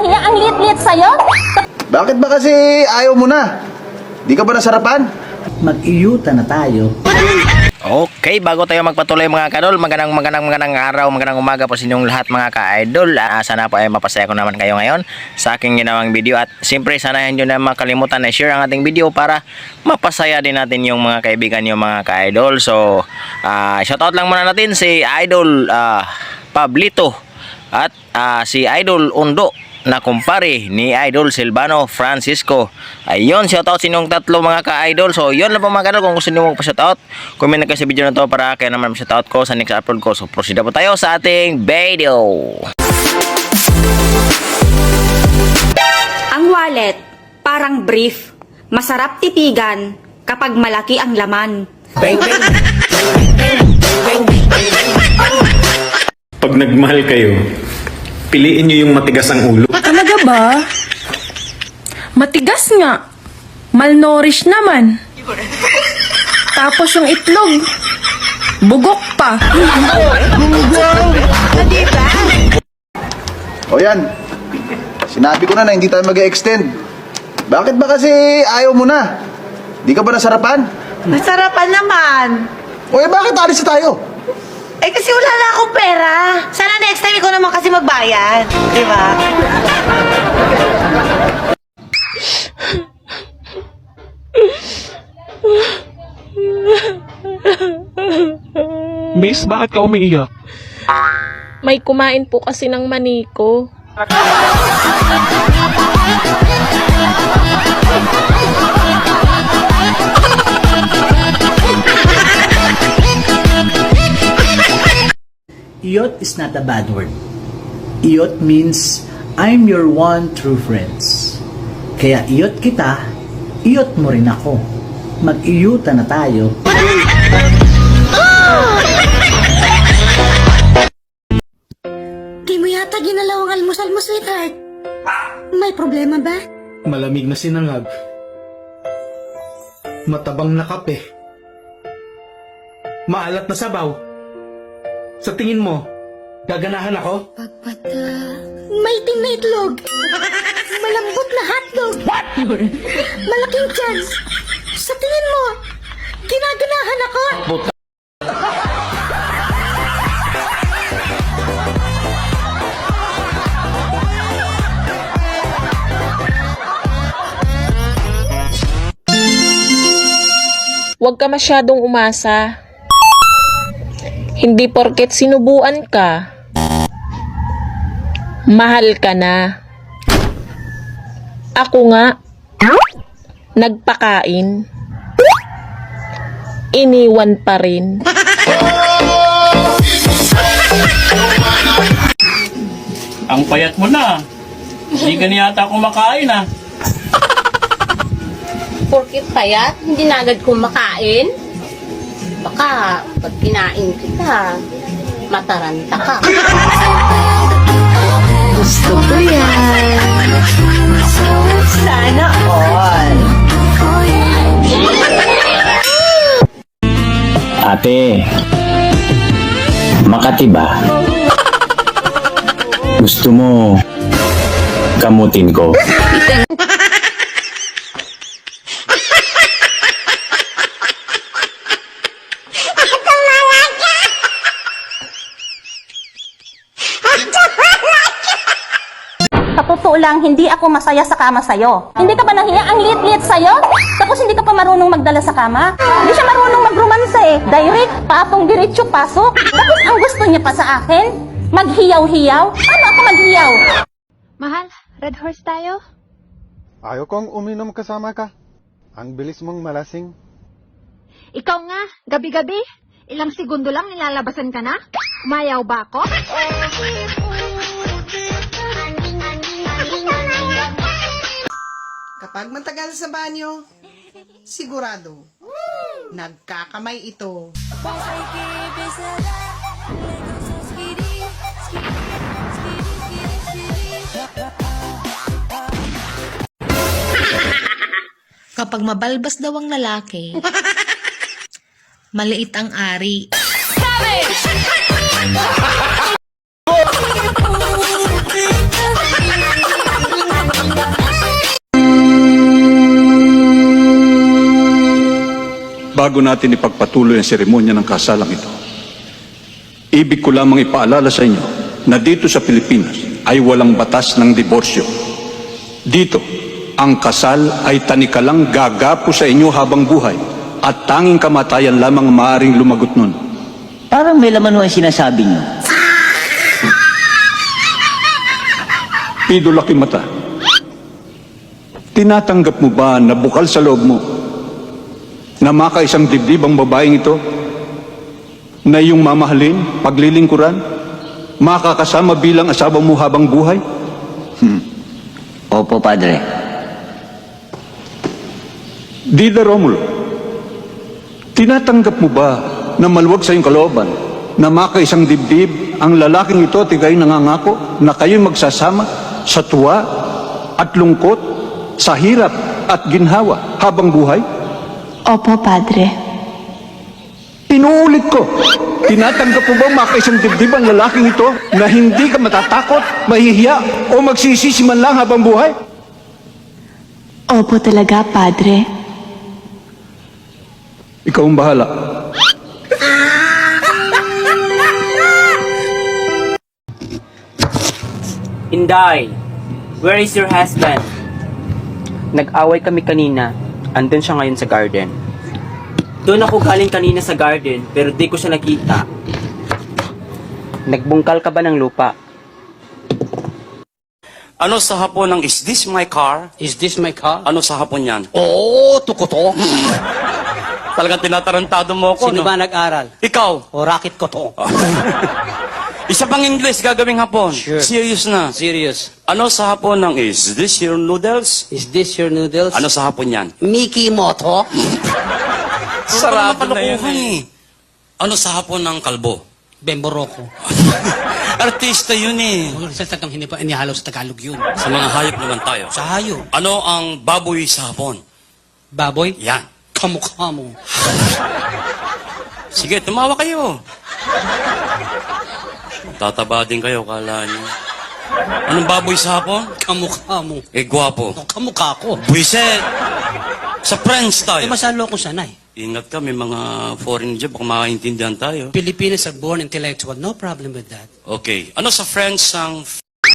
nahiya? Ang liit-liit sa'yo? Bakit ba kasi ayaw mo na? Di ka ba nasarapan? Mag-iyuta na tayo. Okay, bago tayo magpatuloy mga kadol, magandang magandang magandang araw, magandang umaga po sa inyong lahat mga ka-idol. Ah, sana po ay mapasaya ko naman kayo ngayon sa aking ginawang video at siyempre sana hindi na makalimutan na share ang ating video para mapasaya din natin yung mga kaibigan yung mga ka-idol. So, ah, shoutout lang muna natin si Idol ah, Pablito at ah, si Idol Undo na kumpare ni Idol Silvano Francisco. Ayun, shoutout sa inyong tatlo mga ka-idol. So, yun lang po mga ka-idol. Kung gusto niyo magpa-shoutout, comment na kayo sa video na to para kaya naman shoutout ko sa next upload ko. So, proceed na po tayo sa ating video. Ang wallet, parang brief. Masarap titigan kapag malaki ang laman. Pag nagmahal kayo, piliin nyo yung matigas ang ulo. Talaga ba? Matigas nga. Malnourished naman. Tapos yung itlog, bugok pa. O yan. Sinabi ko na na hindi tayo mag extend Bakit ba kasi ayaw mo na? Di ka ba nasarapan? Masarapan naman. O eh bakit alis na tayo? Eh kasi wala na akong pera. Sana next time ikaw naman kasi magbayad. Di ba? Miss, bakit ka umiiyak? May kumain po kasi ng maniko. Iyot is not a bad word. Iyot means I'm your one true friends. Kaya iyot kita, iyot mo rin ako. Mag-iyuta na tayo. Di mo yata ginalaw ang almusal mo, sweetheart. May problema ba? Malamig na sinangag. Matabang na kape. Maalat na sabaw. Sa tingin mo, gaganahan ako? Pagpata... May ting na itlog. Malambot na hotdog. Malaking chance. Sa tingin mo, ginaganahan ako. Huwag ka masyadong umasa. Hindi porket sinubuan ka. Mahal ka na. Ako nga, nagpakain. Iniwan pa rin. Ang payat mo na. Hindi ka na yata kumakain ah. Porkit payat, hindi na agad kumakain. Baka pag kinain kita, mataranta ka. Gusto ko yan. Sana all. Ate, Makati ba? Gusto mo kamutin ko? totoo lang, hindi ako masaya sa kama sa'yo. Hindi ka ba nahiya? Ang liit-liit sa'yo? Tapos hindi ka pa marunong magdala sa kama? Hindi siya marunong magromansa eh. Direct, patong diretso, pasok. Tapos ang gusto niya pa sa akin, maghiyaw-hiyaw. Ano ako maghiyaw? Mahal, red horse tayo? Ayaw kong uminom kasama ka. Ang bilis mong malasing. Ikaw nga, gabi-gabi. Ilang segundo lang nilalabasan ka na? Umayaw ba ako? Kapag matagal sa banyo, sigurado, nagkakamay ito. Kapag mabalbas daw ang lalaki, maliit ang ari. Bago natin ipagpatuloy ang seremonya ng kasalang ito, ibig ko lamang ipaalala sa inyo na dito sa Pilipinas ay walang batas ng diborsyo. Dito, ang kasal ay tanikalang gagapo sa inyo habang buhay at tanging kamatayan lamang maaring lumagot nun. Parang may laman ho ang sinasabi niyo. Pido laki mata. Tinatanggap mo ba na bukal sa loob mo na makaisang dibdib ang babaeng ito na iyong mamahalin, paglilingkuran, makakasama bilang asawa mo habang buhay? Opo, Padre. Dida Romulo, tinatanggap mo ba na maluwag sa iyong kalooban na makaisang dibdib ang lalaking ito at ikay nangangako na kayo'y magsasama sa tuwa at lungkot, sa hirap at ginhawa habang buhay? Opo, Padre. Inuulit ko, tinatanggap mo ba makaisang dibdib ang lalaking ito na hindi ka matatakot, mahihiya o magsisisi man lang habang buhay? Opo talaga, Padre. Ikaw ang bahala. Inday, where is your husband? Nag-away kami kanina. Andun siya ngayon sa garden. Doon ako galing kanina sa garden, pero di ko siya nakita. Nagbungkal ka ba ng lupa? Ano sa hapon ng is this my car? Is this my car? Ano sa hapon yan? Oo, tukoto. Talagang tinatarantado mo ako, no? nag-aral? Ikaw, O racket ko to. isa pang English gagawing hapon. Sure. Serious na. Serious. Ano sa hapon ng is this your noodles? Is this your noodles? Ano sa hapon yan? Mickey Moto? Sarado na yan eh. Ano sa hapon ng kalbo? Bemboroko. Artista yun eh. Sa tagang hindi pa inihalo sa Tagalog yun. Sa mga hayop naman tayo. Sa hayo. Ano ang baboy sa hapon? Baboy? Yan. Kamukha mo. Sige, tumawa kayo. Tataba din kayo, kala niyo. Anong baboy sa hapon? Kamukha mo. Eh, gwapo. Kamukha ko. Buiset! Sa French Eh, tayo. masalo akong sanay. Ingat ka, may mga foreign job, baka makaintindihan tayo. Filipinos are born intellectual. No problem with that. Okay. Ano sa French ang